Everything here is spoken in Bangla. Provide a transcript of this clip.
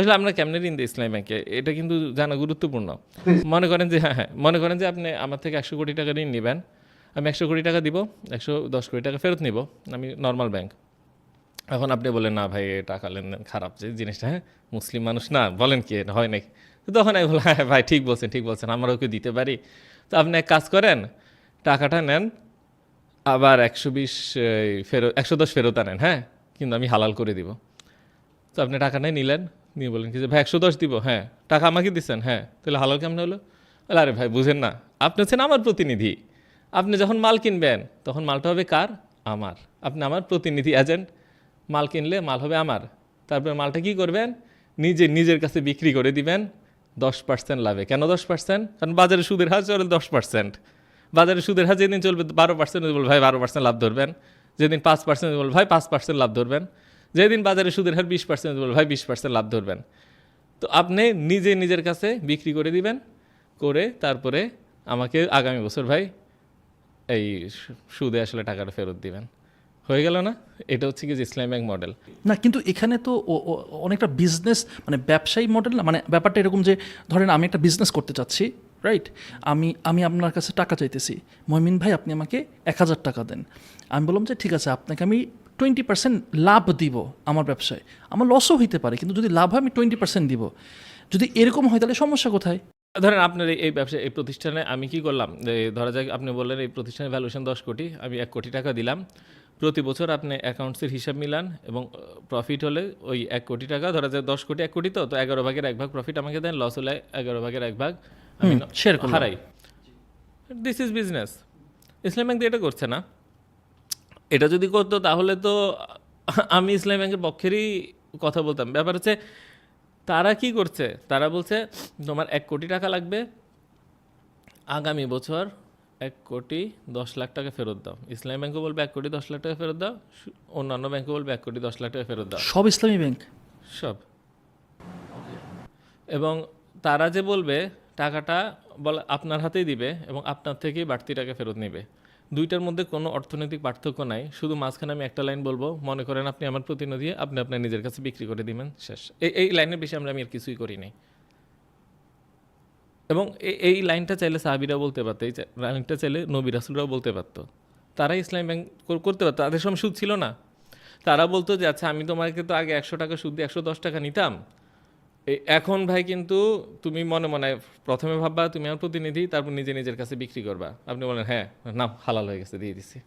আসলে আপনার কেমনে ঋণ দেয় ইসলামী ব্যাংকে? এটা কিন্তু জানা গুরুত্বপূর্ণ। মনে করেন যে হ্যাঁ হ্যাঁ মনে করেন যে আপনি আমার থেকে একশো কোটি টাকা ঋণ নেবেন, আমি একশো কোটি টাকা দিব, একশো দশ কোটি টাকা ফেরত নিব, আমি নর্মাল ব্যাংক এখন আপনি বলেন না ভাই টাকা লেনদেন খারাপ যে জিনিসটা হ্যাঁ মুসলিম মানুষ না, বলেন কি হয় নাকি? তখন আমি বললাম হ্যাঁ ভাই, ঠিক বলছেন ঠিক বলছেন আমরা ওকে দিতে পারি? তো আপনি এক কাজ করেন, টাকাটা নেন, আবার একশো বিশ ফেরত, একশো দশ ফেরত আনেন হ্যাঁ কিন্তু আমি হালাল করে দিব। তো আপনি টাকা নেই নিলেন নিয়ে বলেন কি যে, ভাই, একশো দশ দিব হ্যাঁ টাকা আমাকে দিচ্ছেন হ্যাঁ তাহলে হালাল কেমন হলো? আরে ভাই, বুঝেন না, আপনি হচ্ছেন আমার প্রতিনিধি, আপনি যখন মাল কিনবেন, তখন মালটা হবে কার? আমার, আপনি আমার প্রতিনিধি এজেন্ট মাল কিনলে মাল হবে আমার, তারপরে মালটা কি করবেন? নিজে, নিজের কাছে বিক্রি করে দিবেন, দশ পার্সেন্ট লাভে, কেন দশ পার্সেন্ট? কারণ বাজারে সুদের হার চলে দশ পার্সেন্ট, বাজারে সুদের হার যেদিন চলবে, বারো পার্সেন্ট বলবে ভাই, বারো পার্সেন্ট লাভ ধরবেন। যেদিন পাঁচ পার্সেন্ট বলবে ভাই, পাঁচ পার্সেন্ট লাভ ধরবেন। যেদিন বাজারে সুদের হার বিশ পার্সেন্ট বল, ভাই, বিশ পার্সেন্ট লাভ ধরবেন। তো আপনি নিজে নিজের কাছে বিক্রি করে দিবেন, করে তারপরে আমাকে আগামী বছর, ভাই, এই সুদে আসলে টাকাটা ফেরত দিবেন। হয়ে গেল না? এটা হচ্ছে কি যে ইসলাম ব্যাংক মডেল। না, কিন্তু এখানে তো অনেকটা বিজনেস মানে ব্যবসায়ী মডেল না মানে ব্যাপারটা এরকম যে, ধরেন আমি একটা বিজনেস করতে চাচ্ছি রাইট আমি আমি আপনার কাছে টাকা চাইতেছি। মমিন ভাই, আপনি আমাকে এক হাজার টাকা দেন। আমি বললাম যে, ঠিক আছে, আপনাকে আমি টোয়েন্টি পার্সেন্ট লাভ দিব আমার ব্যবসায়। আমার লসও হইতে পারে কিন্তু যদি লাভ হয় আমি টোয়েন্টি পার্সেন্ট দিব। যদি এরকম হয় তাহলে সমস্যা কোথায়? ধরেন আপনার এই- ব্যবসা এই প্রতিষ্ঠানে আমি কি করলাম? যে ধরা যাক আপনি বললেন এই প্রতিষ্ঠানের ভ্যালুয়েশন দশ কোটি আমি এক কোটি টাকা দিলাম। প্রতি বছর আপনি অ্যাকাউন্টসের হিসাব মিলান এবং প্রফিট হলে ওই এক কোটি টাকা ধরা যাক দশ কোটি এক কোটি তো তো এগারো ভাগের এক ভাগ প্রফিট আমাকে দেন লস হলে এগারো ভাগের এক ভাগ আমি হারাই। This is business Islam bank তো এটা করছে না। এটা যদি করতো তাহলে তো আমি ইসলাম ব্যাংকের পক্ষেরই কথা বলতাম। ব্যাপার হচ্ছে তারা কি করছে? তারা বলছে তোমার এক কোটি টাকা লাগবে আগামী বছর এক কোটি দশ লাখ টাকা ফেরত দাও। ইসলামী ব্যাংকও বলবে এক কোটি দশ লাখ টাকা ফেরত দাও। অন্যান্য ব্যাংকও বলবে এক কোটি দশ লাখ টাকা ফেরত দাও। সব ইসলামী ব্যাংক? সব। এবং তারা যে বলবে টাকাটা বলে আপনার হাতেই দিবে এবং আপনার থেকেই বাড়তি টাকা ফেরত নেবে। দুইটার মধ্যে কোনো অর্থনৈতিক পার্থক্য নাই। শুধু মাঝখানে আমি একটা লাইন বলব। মনে করেন আপনি আমার প্রতিনিধি, আপনি আপনার নিজের কাছে বিক্রি করে দিবেন, শেষ। এই এই লাইনের বেশি আমরা আমি আর কিছুই করি নাই। এবং এই লাইনটা চাইলে সাহাবিরা বলতে পারতো, এই লাইনটা চাইলে নবী রাসুলরাও বলতে পারতো। তারা ইসলাম ব্যাংক কর- করতে পারতো। তাদের সময় সুদ ছিল না। তারা বলতো যে আচ্ছা আমি তোমাকে তো আগে একশো টাকা সুদ দিয়ে একশো দশ টাকা নিতাম। এখন ভাই কিন্তু তুমি মনে মনে প্রথমে ভাববা, তুমি আমার প্রতিনিধি, তারপর নিজে নিজের কাছে বিক্রি করবা। আপনি বলেন হ্যাঁ নাম হালাল হয়ে গেছে, দিয়ে দিছি।